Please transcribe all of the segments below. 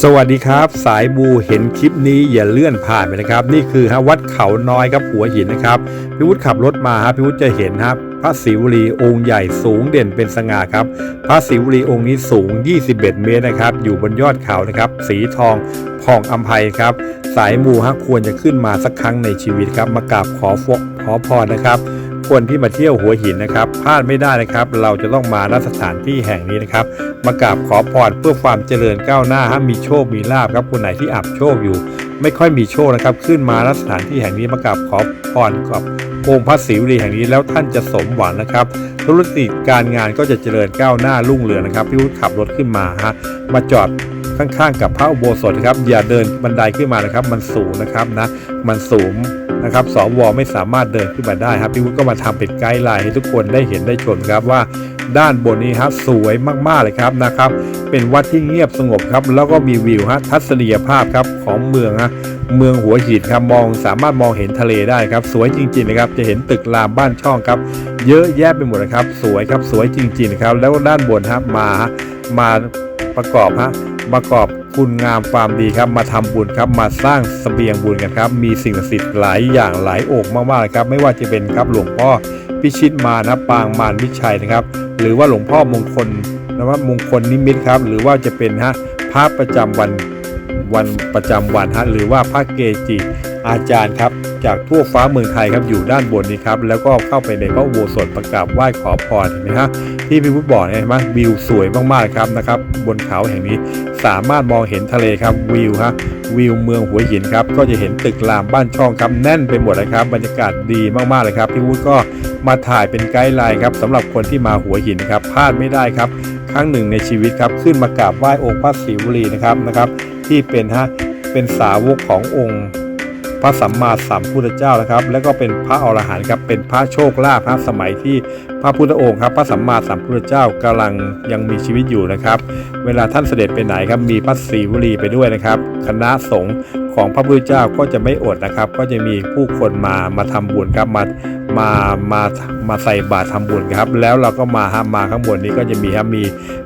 สวัสดีครับ สายบูเห็นคลิปนี้อย่าเลื่อนผ่านไปนะครับ นี่คือฮะวัดเขาน้อยครับหัวหินนะครับพิวุฒิขับรถมาฮะพิวุฒิจะเห็นครับพระศิวลีองค์ใหญ่สูงเด่นเป็นสง่าครับ พระศิวลีองค์นี้สูง 21 เมตรนะครับ อยู่บนยอดเขานะครับ สีทองผ่องอัมภัยครับ สายมูฮะควรจะขึ้นมาสักครั้งในชีวิตครับ มากราบขอฟขอพรนะครับ คนที่มาเที่ยวหัวหินนะครับพลาดไม่ได้นะครับ เราจะต้องมาณสถานที่แห่งนี้นะครับ มากราบขอพรเพื่อความเจริญก้าวหน้าฮะมีโชคมีลาบครับคนไหนที่อับโชคอยู่ ไม่ค่อยมีโชคนะครับ ขึ้นมาณสถานที่แห่งนี้มากราบขอพรกับองค์พระศิวลีแห่งนี้แล้วท่านจะสมหวังนะครับ ธุรกิจการงานก็จะเจริญก้าวหน้ารุ่งเรืองนะครับพี่วุฒิขับรถขึ้นมาฮะมาจอดข้างๆ กับพระอุโบสถนะครับอย่าเดินบันไดขึ้นมานะครับ มันสูงนะครับนะมันสูง นะครับสวไม่สามารถเดินขึ้นมาได้ครับพี่วุฒิก็มาทำเป็นไกด์ไลน์ให้ทุกคนได้เห็นได้ชมครับว่า ด้านบนนี้ฮะสวยมากๆเลยครับนะครับ เป็นวัดที่เงียบสงบครับ แล้วก็มีวิวฮะทัศนียภาพครับของเมืองฮะเมืองหัวหินครับมองสามารถมองเห็นทะเลได้ครับ สวยจริงๆนะครับจะเห็นตึกรามบ้านช่องครับ เยอะแยะไปหมดนะครับ สวยครับสวยจริงๆนะครับแล้วด้านบนฮะมามาประกอบฮะประกอบ คุณงามความดีครับมาทำบุญครับมาสร้างเสบียงบุญกันครับ มีสิ่งศักดิ์สิทธิ์หลายอย่างหลายองค์มากๆเลยครับ ไม่ว่าจะเป็นครับหลวงพ่อพิชิตมานะปางมารวิชัยนะครับ หรือว่าหลวงพ่อมงคลนะว่ามงคลนิมิตครับ หรือว่าจะเป็นฮะพระประจำวันวันประจำวันฮะหรือว่าพระเกจิ อาจารย์ครับ จากทั่วฟ้าเมืองไทยครับอยู่ด้านบนนี้ครับ แล้วก็เข้าไปในพระอุโบสถประกาบไหว้ขอพรเห็นไหมฮะที่พี่พุทธบอกเนี่ยเห็นไหมวิวสวยมากๆครับนะครับ บนเขาแห่งนี้สามารถมองเห็นทะเลครับวิวฮะวิวเมืองหัวหินครับก็จะเห็นตึกรามบ้านช่องครับแน่นไปหมดเลยครับ บรรยากาศดีมากๆเลยครับพี่วุฒิก็มาถ่ายเป็นไกด์ไลน์ครับสำหรับคนที่มาหัวหินครับพลาดไม่ได้ครับ ครั้งหนึ่งในชีวิตครับขึ้นมากราบไหว้องค์พระศิวลีนะครับนะครับ ที่เป็นฮะเป็นสาวกขององค์ พระสัมมาสัมพุทธเจ้านะครับ แล้วก็เป็นพระอรหันต์ครับเป็นพระโชคลาภพระสมัยที่ พระพุทธองค์ครับพระสัมมาสัมพุทธเจ้ากำลังยังมีชีวิตอยู่นะครับ เวลาท่านเสด็จไปไหนครับมีพระศรีวลีไปด้วยนะครับ คณะสงฆ์ของพระพุทธเจ้าก็จะไม่อดนะครับ ก็จะมีผู้คนมามาทำบุญครับมามามามาใส่บาตรทำบุญครับ แล้วเราก็มาฮะมาข้างบนนี้ก็จะมีครับมี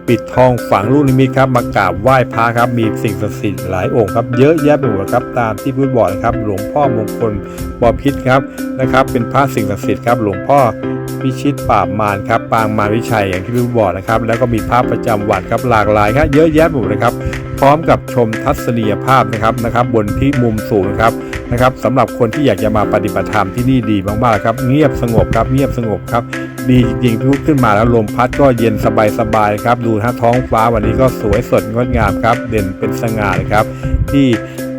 ปิดทองฝังลูกนิมิตครับมากราบไหว้พระครับมีสิ่งศักดิ์สิทธิ์หลายองค์ครับเยอะแยะไปหมดครับตามที่พุทธบอกนะครับ หลวงพ่อมงคลบอพิษครับนะครับ เป็นพระสิ่งศักดิ์สิทธิ์ครับหลวงพ่อ พิชิตปราบมารครับปางมารวิชัยอย่างที่พี่บอกนะครับ แล้วก็มีภาพประจำวันครับหลากหลายครับเยอะแยะหมดเลยครับ พร้อมกับชมทัศนียภาพนะครับนะครับ บนที่มุมสูงนะครับนะครับสำหรับคนที่อยากจะมาปฏิบัติธรรมที่นี่ดีมากๆครับ เงียบสงบครับเงียบสงบครับ ดีจริงๆพี่ขึ้นมาแล้วลมพัดก็เย็นสบายๆครับ ดูฮะท้องฟ้าวันนี้ก็สวยสดงดงามครับ เด่นเป็นสง่าเลยครับ ที่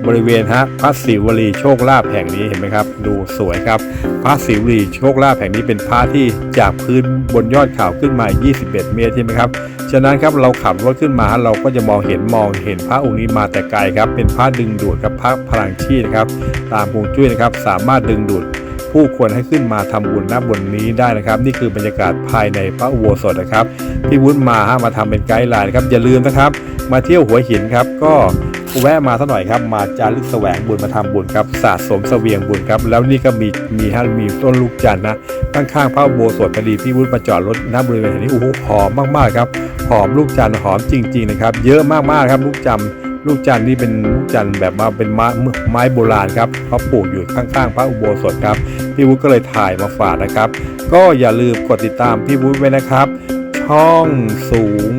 บริเวณฮะพระศิวลีโชคลาภแห่งนี้เห็นไหมครับ ดูสวยครับ พระศิวลีโชคลาภแห่งนี้เป็นพระที่จากพื้นบนยอดเขาขึ้นมา 21 เมตรใช่ไหมครับฉะนั้นครับเราขับรถขึ้นมาเราก็จะมองเห็นมองเห็นพระองค์นี้มาแต่ไกลครับ เป็นพระดึงดูดครับพระพลังชีนะครับตามฮวงจุ้ยนะครับสามารถดึงดูดผู้คนให้ขึ้นมาทำบุญณบนนี้ได้นะครับ นี่คือบรรยากาศภายในพระอุโบสถนะครับพี่วุฒิมาฮะมาทำเป็นไกด์ไลน์นะครับอย่าลืมนะครับ มาเที่ยวหัวหินครับก็ แวะมาสักหน่อยครับ มาจารึกแสวงบุญมาทำบุญครับสะสมเสวียงบุญครับ แล้วนี่ก็มีมีฮะมีต้นลูกจันนะข้างๆพระอุโบสถพอดีพี่วุฒิมาจอดรถณบริเวณแห่งนี้โอ้โหหอมมากๆครับหอมลูกจันหอมจริง ๆ นะครับ เยอะมากๆครับลูกจำลูกจันนี่เป็นลูกจันแบบมาเป็นไม้ไม้โบราณครับเขาปลูกอยู่ข้างๆ พระอุโบสถครับพี่วุฒิก็เลยถ่ายมาฝากนะครับ ก็อย่าลืมกดติดตามพี่วุฒิไว้นะครับ ช่องสูง